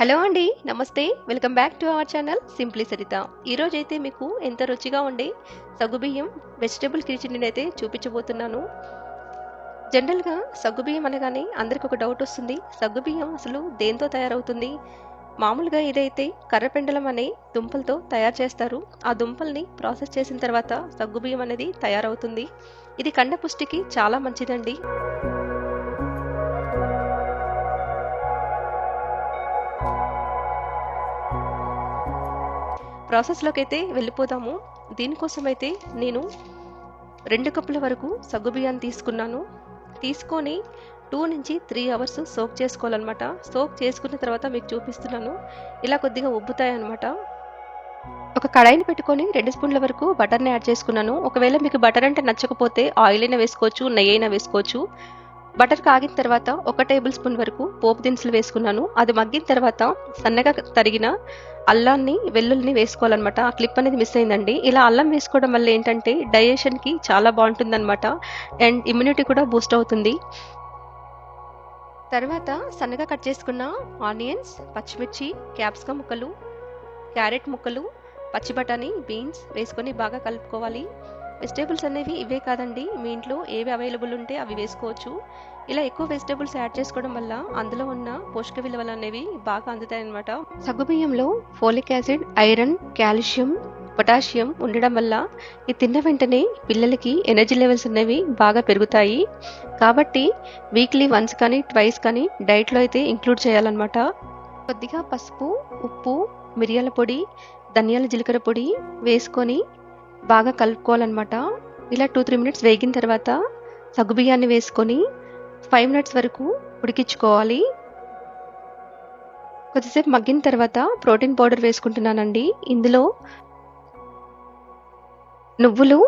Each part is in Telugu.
హలో అండి నమస్తే. Welcome back to our channel simply Sarita. ఈరోజు అయితే మీకు ఎంత రుచిగా ఉండే సగ్గుబియ్యం వెజిటేబుల్ కిచిడిని అయితే చూపించబోతున్నాను. జనరల్గా సగ్గుబియ్యం అనగానే అందరికి ఒక డౌట్ వస్తుంది. సగ్గుబియ్యం అసలు దేంతో తయారవుతుంది? మామూలుగా ఇదైతే కర్రపెండలం అనే దుంపలతో తయారు చేస్తారు ఆ దుంపల్ని ప్రాసెస్ చేసిన తర్వాత సగ్గుబియ్యం అనేది తయారవుతుంది. ఇది కండ పుష్టికి చాలా మంచిదండి. ప్రాసెస్లోకి అయితే వెళ్ళిపోదాము. దీనికోసం అయితే నేను రెండు కప్పుల వరకు సగ్గుబియ్యాన్ని తీసుకున్నాను. తీసుకొని టూ నుంచి త్రీ అవర్స్ సోక్ చేసుకోవాలన్నమాట. సోక్ చేసుకున్న తర్వాత మీకు చూపిస్తున్నాను. ఇలా కొద్దిగా ఉబ్బుతాయన్నమాట. ఒక కడాయిని పెట్టుకొని రెండు స్పూన్ల వరకు బటర్ని యాడ్ చేసుకున్నాను. ఒకవేళ మీకు బటర్ అంటే నచ్చకపోతే ఆయిల్ అయినా వేసుకోవచ్చు నెయ్యి అయినా వేసుకోవచ్చు. బటర్ కాగిన తర్వాత ఒక టేబుల్ స్పూన్ వరకు పోపు దినుసులు వేసుకున్నాను. అది మగ్గిన తర్వాత సన్నగా తరిగిన అల్లాన్ని వెల్లుల్ని వేసుకోవాలన్నమాట. ఆ క్లిప్ అనేది మిస్ అయిందండి. ఇలా అల్లం వేసుకోవడం వల్ల ఏంటంటే డైజెషన్కి చాలా బాగుంటుందన్నమాట. అండ్ ఇమ్యూనిటీ కూడా బూస్ట్ అవుతుంది. తర్వాత సన్నగా కట్ చేసుకున్న ఆనియన్స్ పచ్చిమిర్చి క్యాప్సికమ్ ముక్కలు క్యారెట్ ముక్కలు పచ్చి బఠానీ బీన్స్ వేసుకొని బాగా కలుపుకోవాలి. వెజిటేబుల్స్ అనేవి ఇవే కాదండి. మీ ఇంట్లో ఏవి అవైలబుల్ ఉంటే అవి వేసుకోవచ్చు. ఇలా ఎక్కువ వెజిటేబుల్స్ యాడ్ చేసుకోవడం వల్ల అందులో ఉన్న పోషక విలువలు అనేవి బాగా అందుతాయన్నమాట. సగ్గుబియ్యంలో folic acid iron calcium potassium ఉండడం వల్ల ఇది తిన్న వెంటనే పిల్లలకి ఎనర్జీ లెవెల్స్ అనేవి బాగా పెరుగుతాయి. కాబట్టి వీక్లీ వన్స్ కానీ ట్వైస్ కానీ డైట్లో అయితే ఇంక్లూడ్ చేయాలన్నమాట. కొద్దిగా పసుపు ఉప్పు మిరియాల పొడి ధనియాల జీలకర్ర పొడి వేసుకొని బాగా కలుపుకోవాలన్నమాట. ఇలా టూ త్రీ మినిట్స్ వేగిన తర్వాత సగ్గుబియ్యాన్ని వేసుకొని ఫైవ్ మినిట్స్ వరకు ఉడికించుకోవాలి. కొద్దిసేపు మగ్గిన తర్వాత ప్రోటీన్ పౌడర్ వేసుకుంటున్నానండి. ఇందులో నువ్వులు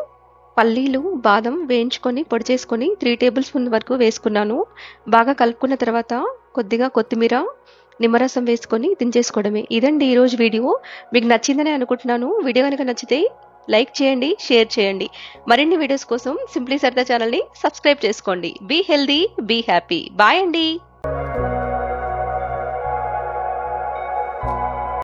పల్లీలు బాదం వేయించుకొని పొడి చేసుకొని త్రీ టేబుల్ స్పూన్ వరకు వేసుకున్నాను. బాగా కలుపుకున్న తర్వాత కొద్దిగా కొత్తిమీర నిమ్మరసం వేసుకొని దించేసుకోవడమే. ఇదండి ఈరోజు వీడియో. మీకు నచ్చిందని అనుకుంటున్నాను. వీడియో కనుక నచ్చితే లైక్ చేయండి షేర్ చేయండి. మరిన్ని వీడియోస్ కోసం సింప్లీ సర్దా ఛానల్ని సబ్స్క్రైబ్ చేసుకోండి. Be healthy be happy bye అండి.